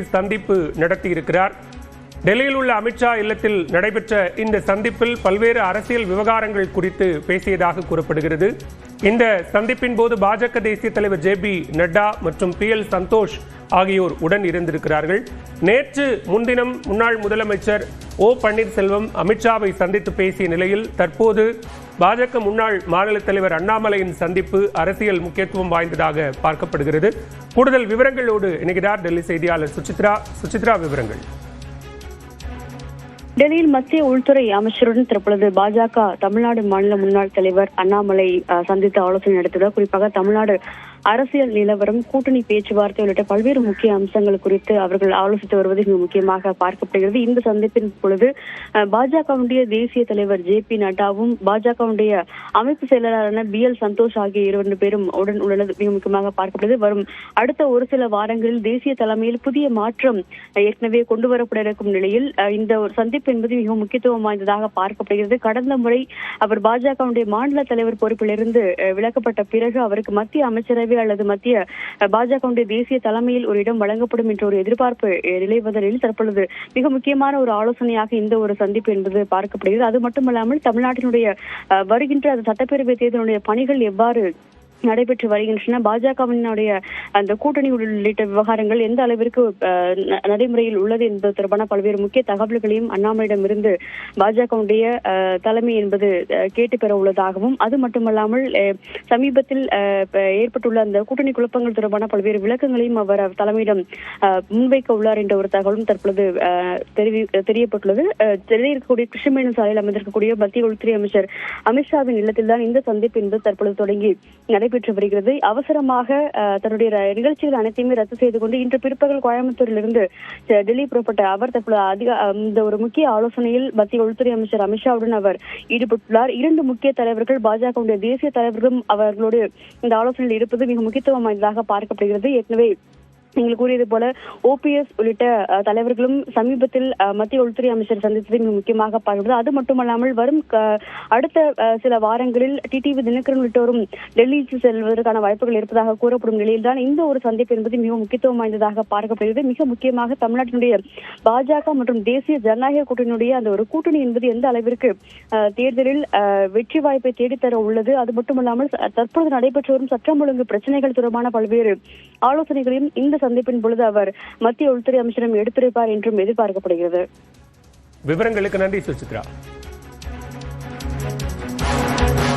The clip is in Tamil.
சந்திப்பு நடத்தியிருக்கிறார். டெல்லியில் உள்ள அமித்ஷா இல்லத்தில் நடைபெற்ற இந்த சந்திப்பில் பல்வேறு அரசியல் விவகாரங்கள் குறித்து பேசியதாக கூறப்படுகிறது. இந்த சந்திப்பின் போது பாஜக தேசிய தலைவர் ஜே பி நட்டா மற்றும் பி எல் சந்தோஷ் ஆகியோர் உடன் இருந்திருக்கிறார்கள். நேற்று முன்தினம் முன்னாள் முதலமைச்சர் ஓ பன்னீர்செல்வம் அமித்ஷாவை சந்தித்து பேசிய நிலையில் தற்போது பாஜக முன்னாள் மாநில தலைவர் அண்ணாமலையின் சந்திப்பு அரசியல் முக்கியத்துவம் வாய்ந்ததாக பார்க்கப்படுகிறது. கூடுதல் விவரங்களோடு இணைகிறார் டெல்லி செய்தியாளர் சுசித்ரா. சுசித்ரா விவரங்கள். டெல்லியில் மத்திய உள்துறை அமைச்சருடன் தற்பொழுது பாஜக தமிழ்நாடு மாநில முன்னாள் தலைவர் அண்ணாமலை சந்தித்து ஆலோசனை நடத்தியுள்ளார் குறிப்பாக தமிழ்நாடு அரசியல் நிலவரம் கூட்டணி பேச்சுவார்த்தை உள்ளிட்ட பல்வேறு முக்கிய அம்சங்கள் குறித்து அவர்கள் ஆலோசித்து வருவது மிக முக்கியமாக பார்க்கப்படுகிறது. இந்த சந்திப்பின் பொழுது பாஜகவுடைய தேசிய தலைவர் ஜே பி நட்டாவும் பாஜகவுடைய அமைப்பு செயலாளரான பி எல் சந்தோஷ் ஆகிய இரண்டு பேரும் உடன் உள்ளது மிக முக்கியமாக பார்க்கப்படுது. வரும் அடுத்த ஒரு சில வாரங்களில் தேசிய தலைமையில் புதிய மாற்றம் ஏற்கனவே கொண்டு வரப்பட இருக்கும் நிலையில் இந்த ஒரு சந்திப்பு என்பது மிக முக்கியத்துவம் வாய்ந்ததாக பார்க்கப்படுகிறது. கடந்த முறை அவர் பாஜகவுடைய மாநில தலைவர் பொறுப்பிலிருந்து விலக்கப்பட்ட பிறகு அவருக்கு மத்திய அமைச்சரவை அல்லது மத்திய பாஜகவுடைய தேசிய தலைமையில் ஒரு இடம் வழங்கப்படும் என்ற ஒரு எதிர்பார்ப்பு அஹ், தற்பொழுது மிக முக்கியமான ஒரு ஆலோசனையாக இந்த ஒரு சந்திப்பு என்பது பார்க்கப்படுகிறது. அது மட்டுமல்லாமல் தமிழ்நாட்டினுடைய அஹ், வருகின்ற அந்த சட்டப்பேரவை தேர்தலுடைய பணிகள் எவ்வாறு நடைபெற்று வருகின்றன. பாஜகவினுடைய அந்த கூட்டணி உள்ளிட்ட விவகாரங்கள் எந்த அளவிற்கு ந- நடைமுறையில் உள்ளது என்பது தொடர்பான பல்வேறு முக்கிய தகவல்களையும் அண்ணாமலையிடமிருந்து பாஜகவுடைய தலைமை என்பது கேட்டு பெற உள்ளதாகவும் அது மட்டுமல்லாமல் சமீபத்தில் ஏற்பட்டுள்ள அந்த கூட்டணி குழப்பங்கள் தொடர்பான பல்வேறு விளக்கங்களையும் அவர் தலைமையிடம் முன்வைக்க உள்ளார் என்ற ஒரு தகவலும் தற்பொழுது தெரிவி தெரியப்பட்டுள்ளது. டெல்லியில் இருக்கக்கூடிய கிருஷ்ணமேனன் சாலையில் அமைந்திருக்கக்கூடிய மத்திய உள்துறை அமைச்சர் அமித்ஷாவின் இல்லத்தில்தான் இந்த சந்திப்பு என்பது தற்பொழுது தொடங்கி நடைபெற்று வருகிறது. அவசரமாக தன்னுடைய நிகழ்ச்சிகள் அனைத்தையுமே ரத்து செய்து கொண்டு இன்று பிற்பகல் கோயம்புத்தூரிலிருந்து டெல்லி புறப்பட்ட அவர் தற்பொழுது அதிக இந்த ஒரு முக்கிய ஆலோசனையில் மத்திய உள்துறை அமைச்சர் அமித்ஷாவுடன் அவர் ஈடுபட்டுள்ளார். இரண்டு முக்கிய தலைவர்கள் பாஜகவுடைய தேசிய தலைவர்களும் அவர்களோடு இந்த ஆலோசனையில் இருப்பது மிக முக்கியத்துவம் வாய்ந்ததாக பார்க்கப்படுகிறது. ஏற்கனவே நீங்கள் கூறியது போல ஓபிஎஸ் உள்ளிட்ட தலைவர்களும் சமீபத்தில் மத்திய உள்துறை அமைச்சர் சந்தித்தது மிக முக்கியமாக பார்க்கிறது அது மட்டுமல்லாமல் வரும் க- அடுத்த சில வாரங்களில் டிடிவி தினகரன் உள்ளிட்டோரும் டெல்லிக்கு செல்வதற்கான வாய்ப்புகள் இருப்பதாக கூறப்படும் நிலையில்தான் இந்த ஒரு சந்திப்பு என்பது மிக முக்கியத்துவம் வாய்ந்ததாக பார்க்கப்படுகிறது. மிக முக்கியமாக தமிழ்நாட்டினுடைய பாஜக மற்றும் தேசிய ஜனநாயக கூட்டணியுடைய அந்த ஒரு கூட்டணி என்பது எந்த அளவிற்கு தேர்தலில் வெற்றி வாய்ப்பை தேடித்தர உள்ளது? அது மட்டுமல்லாமல் தற்போது தற்பொழுது நடைபெற்று வரும் சட்டம் ஒழுங்கு பிரச்சனைகள் தொடர்பான பல்வேறு ஆலோசனைகளையும் இந்த சந்திப்பின் பொழுது அவர் மத்திய உள்துறை அமைச்சரிடம் எடுத்துரைப்பார் என்றும் எதிர்பார்க்கப்படுகிறது. விவரங்களுக்கு நன்றி சுசித்ரா.